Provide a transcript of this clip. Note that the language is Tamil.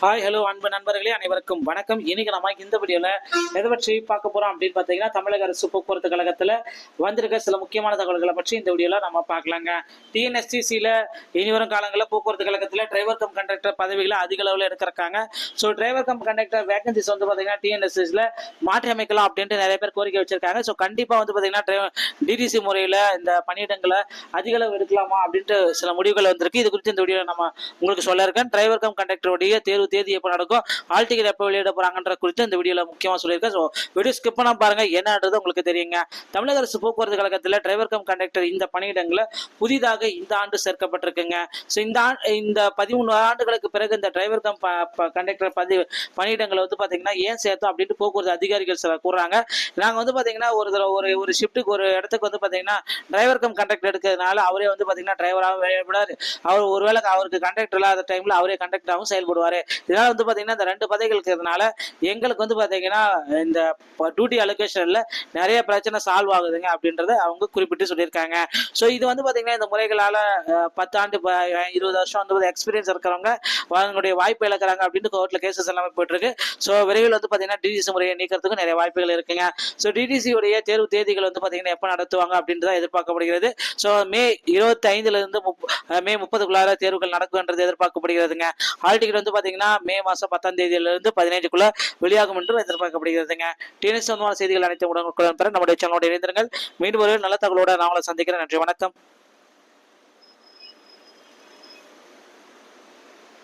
ஹாய் ஹலோ அன்பு நண்பர்களே அனைவருக்கும் வணக்கம். இன்னைக்கு நம்ம இந்த வீடியோல எதை பற்றி பார்க்க போறோம் அப்படின்னு பார்த்தீங்கன்னா தமிழக அரசு போக்குவரத்து கழகத்துல வந்திருக்க சில முக்கியமான தகவல்களை பற்றி இந்த வீடியோல நம்ம பார்க்கலாங்க. டிஎன்எஸ்டிசியில இனி வரும் காலங்களில் போக்குவரத்து கழகத்துல டிரைவர் கம் கண்டக்டர் பதவிகளை அதிக அளவில் எடுக்கிறாங்க so driver cum conductor vacancies வந்து பார்த்தீங்கன்னா டிஎன்எஸ்டிசியில் மாற்றி அமைக்கலாம் அப்படின்ட்டு நிறைய பேர் கோரிக்கை வச்சிருக்காங்க. ஸோ கண்டிப்பா வந்து பார்த்தீங்கன்னா டிடிசி முறையில் இந்த பணியிடங்களை அதிக அளவு எடுக்கலாமா அப்படின்ட்டு சில முடிவுகள் வந்திருக்கு. இது குறித்து இந்த வீடியோவில் நம்ம உங்களுக்கு சொல்ல இருக்கேன். டிரைவர் கம் கண்டக்டருடைய தேர்வு தேதி எப்போ நடக்கும் ஆல் டிக்கெட் எப்போ வெளியிட போறாங்கன்ற குறித்து இந்த வீடியோவில் முக்கியமாக சொல்லியிருக்கேன். ஸோ வீடியோ ஸ்கிப் பண்ணாம பாருங்கள் என்னன்றது உங்களுக்கு தெரியுங்க. தமிழக அரசு போக்குவரத்து கழகத்தில் டிரைவர் கம் கண்டக்டர் இந்த பணியிடங்களை புதிதாக இந்த ஆண்டு சேர்க்கப்பட்டிருக்குங்க. ஸோ இந்த ஆண்டு இந்த பதிமூணு ஆண்டுகளுக்கு பிறகு இந்த டிரைவர் கம் கண்டக்டர் பதி பணியிடங்களை வந்து பார்த்தீங்கன்னா ஏன் சேர்த்தோம் அப்படின்ட்டு போக்குவரத்து அதிகாரிகள் சில கூறுறாங்க. நாங்கள் வந்து பார்த்தீங்கன்னா ஒரு ஒரு ஒரு ஷிஃப்ட்டுக்கு ஒரு இடத்துக்கு வந்து பார்த்தீங்கன்னா டிரைவர் கம் கண்டக்டர் எடுக்கிறதுனால அவரே வந்து பார்த்தீங்கன்னா டிரைவராகவும் வேலைப்படாரு அவர் ஒருவேளை அவருக்கு கண்டக்டர் இல்லாத டைமில் அவரே கண்டக்டராகவும் செயல்படுவார். இதனால் வந்து பார்த்தீங்கன்னா இந்த ரெண்டு பதவிகள் இருக்கிறதுனால எங்களுக்கு வந்து பார்த்தீங்கன்னா இந்த டியூட்டி அலோகேஷனில் நிறைய பிரச்சனை சால்வ் ஆகுதுங்க அப்படின்றத அவங்க குறிப்பிட்டு சொல்லியிருக்காங்க. ஸோ இது வந்து பார்த்தீங்கன்னா இந்த முறைகளால் பத்து ஆண்டு இருபது வருஷம் வந்து எக்ஸ்பீரியன்ஸ் இருக்கிறவங்க அவங்களுடைய வாய்ப்பு இழக்கிறாங்க அப்படின்னு கோர்ட்டில் கேசஸ் எல்லாமே போயிட்டு இருக்கு ஸோ விரைவில் வந்து பார்த்தீங்கன்னா டிடிசி முறையை நீக்கிறதுக்கு நிறைய வாய்ப்புகள் இருக்குங்க. ஸோ டிடிசி உடைய தேர்வு தேதிகள் வந்து பார்த்தீங்கன்னா எப்போ நடத்துவாங்க அப்படின்றத எதிர்பார்க்கப்படுகிறது. ஸோ மே இருபத்தி ஐந்துலேருந்து மே முப்பதுக்குள்ளார தேர்வுகள் நடக்கும்ன்றது எதிர்பார்க்கப்படுகிறதுங்க. ஹால் டிக்கெட் வந்து பார்த்தீங்கன்னா மே மாதம் பத்தாம் தேதியிலிருந்து பதினைஞ்சுக்குள்ள வெளியாகும் என்று எதிர்பார்க்கப்படுகிறதுங்க. டிஎன்எஸ் சம்பந்தமான செய்திகள் அனைத்து உடனுக்குடன் பெற நம்முடைய சேனலோட இணைந்திருங்கள். மீண்டும் ஒரு நல்ல தகவலோட நான் உங்களை சந்திக்கிறேன். நன்றி வணக்கம்.